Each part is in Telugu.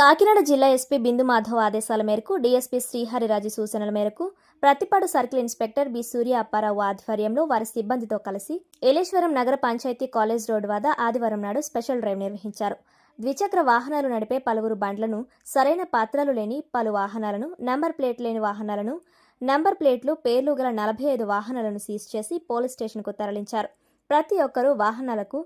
కాకినాడ జిల్లా ఎస్పీ బిందు మాధవ్ ఆదేశాల మేరకు డీఎస్పీ శ్రీహరిరాజు సూచనల మేరకు Prathipadu circle inspector B Surya Apparao ఆధ్వర్యంలో వారి సిబ్బందితో కలిసి ఏలేశ్వరం నగర పంచాయతీ కాలేజ్ రోడ్ వద్ద ఆదివారం నాడు స్పెషల్ డ్రైవ్ నిర్వహించారు. ద్విచక్ర వాహనాలు నడిపే పలువురు బండ్లను సరైన పాత్రలు లేని పలు వాహనాలను నంబర్ ప్లేట్ లేని వాహనాలను నంబర్ ప్లేట్లు పేర్లు గల నలభై ఐదు వాహనాలను సీజ్ చేసి పోలీస్ స్టేషన్కు తరలించారు. ప్రతి ఒక్కరూ వాహనాలకు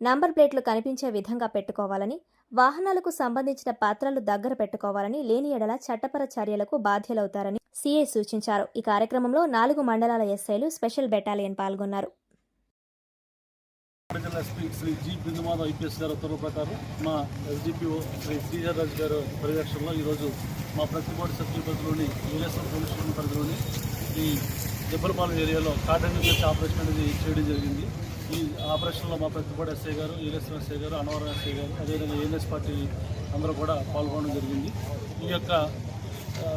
నంబర్ ప్లేట్లు కనిపించే విధంగా పెట్టుకోవాలని వాహనాలకు సంబంధించిన పత్రాలు దగ్గర పెట్టుకోవాలని లేని ఎడల చట్టపర చర్యలకు బాధ్యులవుతారని సీఐ సూచించారు. ఈ కార్యక్రమంలో నాలుగు మండలాల ఎస్ఐలు స్పెషల్ బెటాలియన్ పాల్గొన్నారు. SP Sri G Bindumadhav IPS గారు ఉత్తర్వుల ప్రకారం మా ఎస్డిపిఓ శ్రీ శ్రీధర్ రాజు గారు పర్యవేక్షణలో ఈరోజు మా ప్రతిపాడు సర్కిల్ పరిధిలోని విలేశ్వరం పోలీస్ స్టేషన్ పరిధిలోని ఈ దెబ్బలపాలెం ఏరియాలో కాటన్ ఆపరేషన్ అనేది చేయడం జరిగింది. ఈ ఆపరేషన్లో మా పెద్దపాటి ఎస్ఐ గారు విలేశ్వరం ఎస్ఐ గారు అనవరం ఎస్ఐ గారు అదేవిధంగా ఏఎన్ఎస్ పార్టీ అందరూ కూడా పాల్గొనడం జరిగింది. ఈ యొక్క ఆ,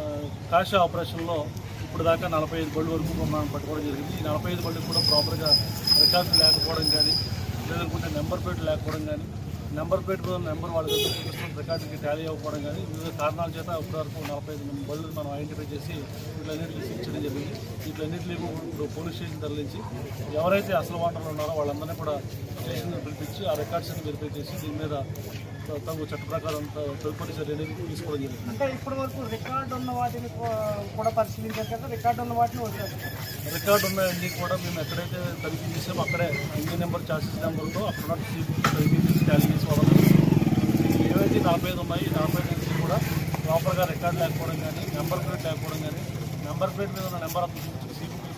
ఆపరేషన్లో ఇప్పుడు దాకా నలభై ఐదు బళ్ళు వరకు మనం పట్టుకోవడం జరిగింది. ఈ నలభై ఐదు బళ్ళు కూడా ప్రాపర్గా రికార్డు లేకపోవడం కానీ లేదనుకుంటే నెంబర్ ప్లేట్ లేకపోవడం కానీ నెంబర్ ప్లేట్ నెంబర్ వాళ్ళ దగ్గర రికార్డుకి టాలీ అవ్వకపోవడం కానీ వివిధ కారణాల చేత ఇప్పటి వరకు నలభై ఐదు మంది బళ్ళు మనం ఐడెంటిఫై చేసి వీటిలన్నింటినీ సీజ్ చేయడం జరిగింది. వీటిలన్నింటినీ ఇప్పుడు పోలీస్ స్టేషన్ తరలించి ఎవరైతే అసలు వాటర్లు ఉన్నారో వాళ్ళందరినీ కూడా స్టేషన్ పిలిపించి ఆ రికార్డ్స్ అన్ని వెరిఫై చేసి దీని మీద తగు చట్ట ప్రకారం తదుపరి చర్యలు తీసుకోవడం జరిగింది. అంటే ఇప్పటి వరకు రికార్డు ఉన్న వాటిని కూడా పరిశీలించారు కదా రికార్డు ఉన్న వాటిని వదిలేదు రికార్డు ఉన్నాయన్నీ కూడా మేము ఎక్కడైతే తనిఖీ చేసామో అక్కడే ఇంజిన్ నెంబర్ చార్జెస్ నెంబర్ ఉందో అక్కడ తనిఖీ చేసి టాలీ ఏవైతే నలభై ఐదు ఉన్నాయి ఈ నలభై ఐదు నుంచి కూడా ప్రాపర్గా రికార్డు లేకపోవడం కానీ నెంబర్ ప్లేట్ లేకపోవడం కానీ నెంబర్ ప్లేట్ మీద ఉన్న నెంబర్ ఆఫ్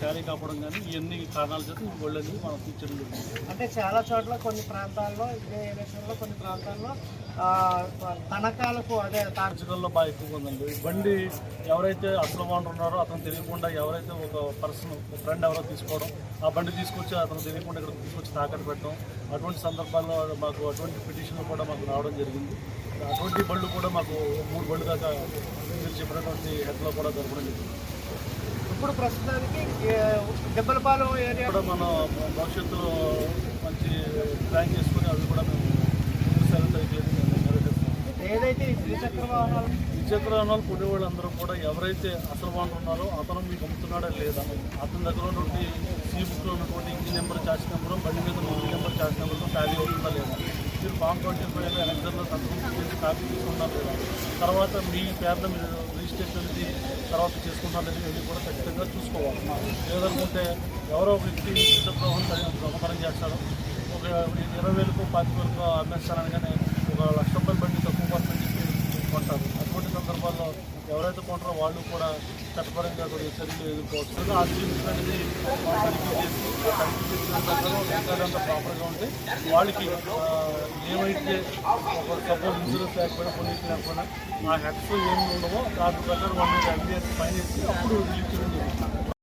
టాలీ కాకపోవడం కానీ ఇవన్నీ కారణాల చేత ఈ మనం తీర్చడం జరిగింది. అంటే చాలా చోట్ల కొన్ని ప్రాంతాల్లో ఇదే ఎలక్షన్లో కొన్ని ప్రాంతాల్లో ఆ, తనఖాలకు అదే తార్చికల్లో బాగా ఎక్కువగా ఉందండి. బండి ఎవరైతే అసలు ఓనర్ ఉన్నారో అతను తెలియకుండా ఎవరైతే ఒక పర్సన్ ఫ్రెండ్ ఎవరో తీసుకోవడం ఆ బండి తీసుకొచ్చి అతను తెలియకుండా ఇక్కడ తీసుకొచ్చి తాకట్టు పెట్టడం అటువంటి సందర్భాల్లో మాకు అటువంటి పిటిషన్లు కూడా మాకు రావడం జరిగింది. అటువంటి బళ్ళు కూడా మాకు మూడు బళ్ళు దాకా మీరు చెప్పినటువంటి హెడ్లో కూడా దొరకడం జరిగింది. ఇప్పుడు ప్రస్తుతానికి దెబ్బలపాలెం ఏరియా కూడా మన భవిష్యత్తులో మంచి ప్లాన్ చేసుకుని అవి కూడా మేము ఏదైతే ఈ ద్విచక్ర వాహనాలు ద్విచక్రాలు కొనే వాళ్ళందరూ కూడా ఎవరైతే అసలు వాళ్ళు ఉన్నారో అతను మీకు అమ్ముతున్నాడా లేదా అతని దగ్గర ఉన్నటువంటి సీ బుక్లో ఉన్నటువంటి ఇంజిన్ నెంబర్ చార్జ్ నెంబర్ బండి మీద ఇంజిన్ నెంబర్ చార్జ్ నెంబర్తో టాలీ అవుతుందా లేదా మీరు ఫామ్ ట్వంటీ ఫైవ్ ఎలక్షన్లో సంతకం చేసి కాపీ తీసుకున్నారు లేదా తర్వాత మీ పేరున మీరు రిజిస్ట్రేషన్ అనేది తర్వాత చేసుకున్నారు లేదా కూడా ఖచ్చితంగా చూసుకోవాలి. లేదనుకుంటే ఎవరో ఒక వ్యక్తి ద్విచక్రం దొంగతనం చేస్తారు ఒక ఇరవై వేలకు పాతిక వేలకు అమ్మేస్తారనగానే ఒక లక్ష రూపాయలు బండి తక్కువ పడుతుంది చెప్పి కొంటారు. సందర్భాల్లో ఎవరైతే కొంటారో వాళ్ళు కూడా చట్టపరంగా కూడా చర్యలు ఎదుర్కోవచ్చు. ఆ జీవితం అనేది తనిఖీ చేసి తనిఖీ చేసిన ప్రకారం రికార్డ్ ప్రాపర్గా ఉంటే వాళ్ళకి ఏమైతే సపోజ్ ఇన్సూరెన్స్ లేకపోయినా పొల్యూషన్ లేకపోయినా ఆ హెక్స్ ఏమి ఉండవో దాని ప్రకారం వాళ్ళు ఎన్బిఎస్ ఫైన్ చేసి అప్పుడు రిలీజ్ చేయడం జరుగుతుంది.